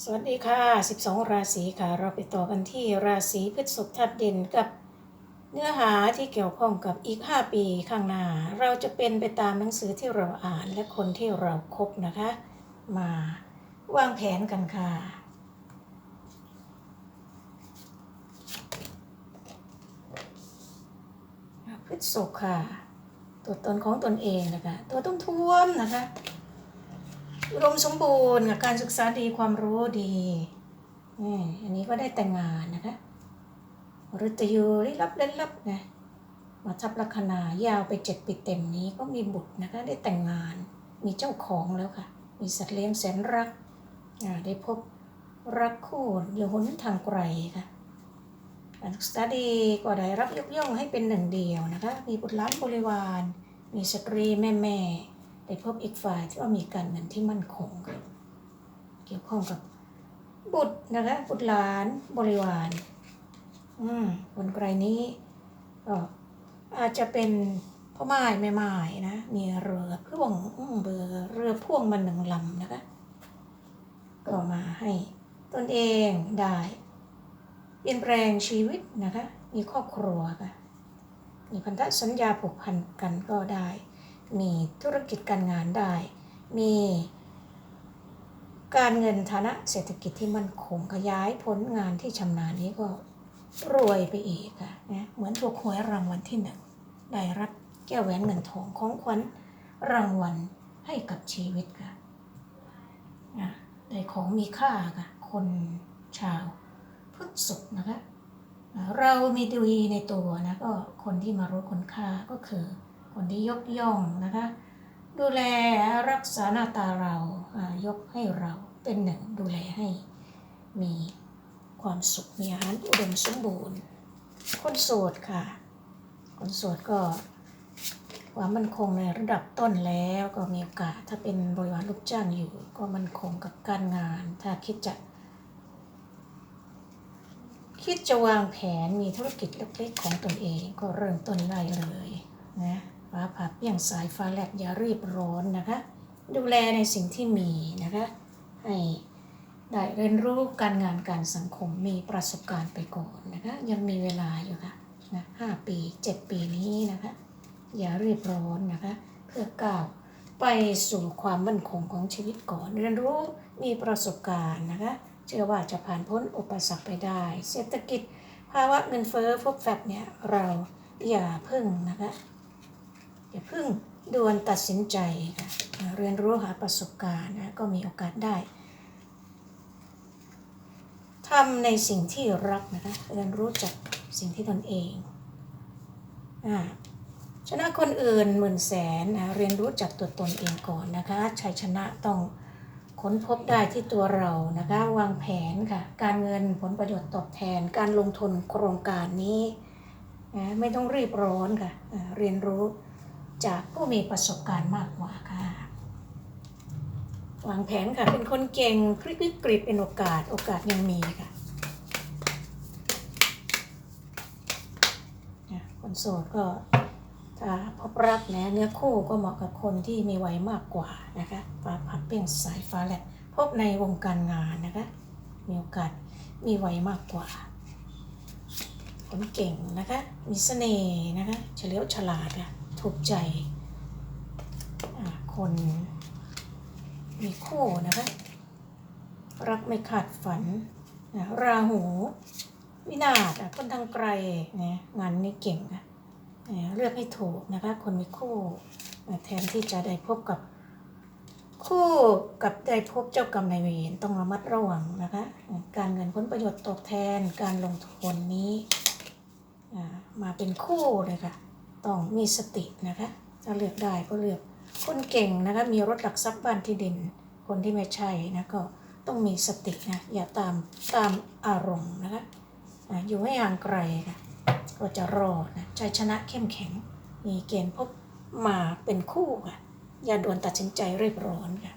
สวัสดีค่ะ 12 ราศีค่ะ เราไปต่อกันที่ราศีพฤษภทัดเด่นกับเนื้อหาที่เกี่ยวข้องกับอีก 5 ปีข้างหน้า เราจะเป็นไปตามหนังสือที่เราอ่านและคนที่เราคบนะคะ มาวางแผนกันค่ะ พฤษภค่ะ ตัวตนของตนเองนะคะ ตัวต้องท่วมนะคะ อุดมสมบูรณ์กับการศึกษาดีความรู้ดีอันนี้ก็ได้แต่งงานนะคะฤตยูลี้ลับเล่นลับนะมาทับลัคนายาวไปเจ็ดปีเต็มนี้ก็มีบุตรนะคะได้แต่งงานมีเจ้าของแล้วค่ะ มีสัตว์เลี้ยงแสนรักได้พบรักคู่อยู่หนทางไกลค่ะการศึกษาดีก็ได้รับยกย่องให้เป็นหนึ่งเดียวนะคะ มีบุตรล้านบริวาร มีสตรีแม่แม่ พบอีกฝ่ายที่ว่ามีการเงินที่มั่นคงค่ะเกี่ยวข้องกับบุตรนะคะบุตรหลานบริวารอืมคนไกลนี้ก็อาจจะเป็นพ่อไม้แม่ไม้นะมีเรือพ่วงเบอร์เรือพ่วงมันหนึ่งลำนะคะ ก็มาให้ตนเองได้เปลี่ยนแปลงชีวิตนะคะ มีครอบครัวค่ะมีพันธสัญญาผูกพันกันก็ได้ มีธุรกิจการงานได้ มีการเงินฐานะเศรษฐกิจที่มั่นคงขยายผลงานที่ชำนาญนี้ก็รวยไปอีกค่ะนะเหมือนถูกหวยรางวัลที่หนึ่งได้รับแก้วแหวนเงินทองของขวัญรางวัลให้กับชีวิตค่ะได้ของมีค่าค่ะ คนชาวพุทธศุกนะคะเรามีดีในตัวนะก็คนที่มารู้คุณค่าก็คือ คนที่ยกย่องนะคะ ดูแลรักษาหน้าตาเราอ่ายกให้เราเป็นหนึ่งดูแลให้มีความสุขมีอาหารอุดมสมบูรณ์ คนโสดค่ะ คนโสดก็ความมั่นคงในระดับต้นแล้วก็มีโอกาสถ้าเป็นบริวารลูกจ้างอยู่ ก็มั่นคงกับการงาน ถ้าคิดจะ คิดจะวางแผนมีธุรกิจเล็กๆของตนเองก็เริ่มต้นได้เลยนะ ฟ้าผ่าเปี้ยงสายฟ้าแลบอย่ารีบร้อนนะคะ ดูแลในสิ่งที่มีนะคะ ให้ได้เรียนรู้การงานการสังคมมีประสบการณ์ไปก่อนนะคะ ยังมีเวลาอยู่ค่ะนะห้าปีเจ็ดปีนี้นะคะ อย่ารีบร้อนนะคะ เพื่อก้าวไปสู่ความมั่นคงของชีวิตก่อน เรียนรู้มีประสบการณ์นะคะ เชื่อว่าจะผ่านพ้นอุปสรรคไปได้ เศรษฐกิจภาวะเงินเฟ้อฟบแฟบเนี่ยเราอย่าพึ่งนะคะ อย่าพึ่งด่วนตัดสินใจค่ะเรียนรู้หาประสบการณ์นะก็มีโอกาสได้ทำในสิ่งที่รักนะคะเรียนรู้จากสิ่งที่ตนเองอ่าชนะคนอื่นหมื่นแสนนะเรียนรู้จากตัวตนเองก่อนนะคะชัยชนะต้องค้นพบได้ที่ตัวเรานะคะวางแผนค่ะ การเงินผลประโยชน์ตอบแทน การลงทุนโครงการนี้นะไม่ต้องรีบร้อนค่ะเรียนรู้ จากผู้มีประสบการณ์มากกว่าค่ะ วางแผนค่ะ เป็นคนเก่งพลิกวิกฤตเป็นโอกาส โอกาสยังมีค่ะ คนโสดก็ถ้าพบรักนะเนื้อคู่ก็เหมาะกับคนที่มีวัยมากกว่านะคะฟ้าผัดเปรี้ยงสายฟ้าแหลบพบในวงการงานนะคะ มีโอกาสมีวัยมากกว่า คนเก่งนะคะ มีเสน่ห์นะคะ เฉลียวฉลาดอะ ถูกใจคนมีคู่นะคะรักไม่ขาดฝันนะราหู วินาศคนทางไกลนะงานนี้เก่งนะเลือกให้ถูกนะคะคนมีคู่แทนที่จะได้พบกับคู่กับได้พบเจ้ากรรมนายเวรต้องระมัดระวังนะคะ การเงินผลประโยชน์ตอบแทนการลงทุนนี้มาเป็นคู่เลยค่ะ ต้องมีสตินะคะถ้าเลือกได้ก็เลือกคนเก่งนะคะมีรถหลักทรัพย์บ้านที่ดิน คนที่ไม่ใช่นะก็ต้องมีสตินะอย่าตามตามอารมณ์นะคะอยู่ให้ห่างไกลค่ะก็จะรอดนะชัยชนะเข้มแข็ง มีเกณฑ์พบมาเป็นคู่ค่ะอย่าด่วนตัดสินใจรีบร้อนค่ะ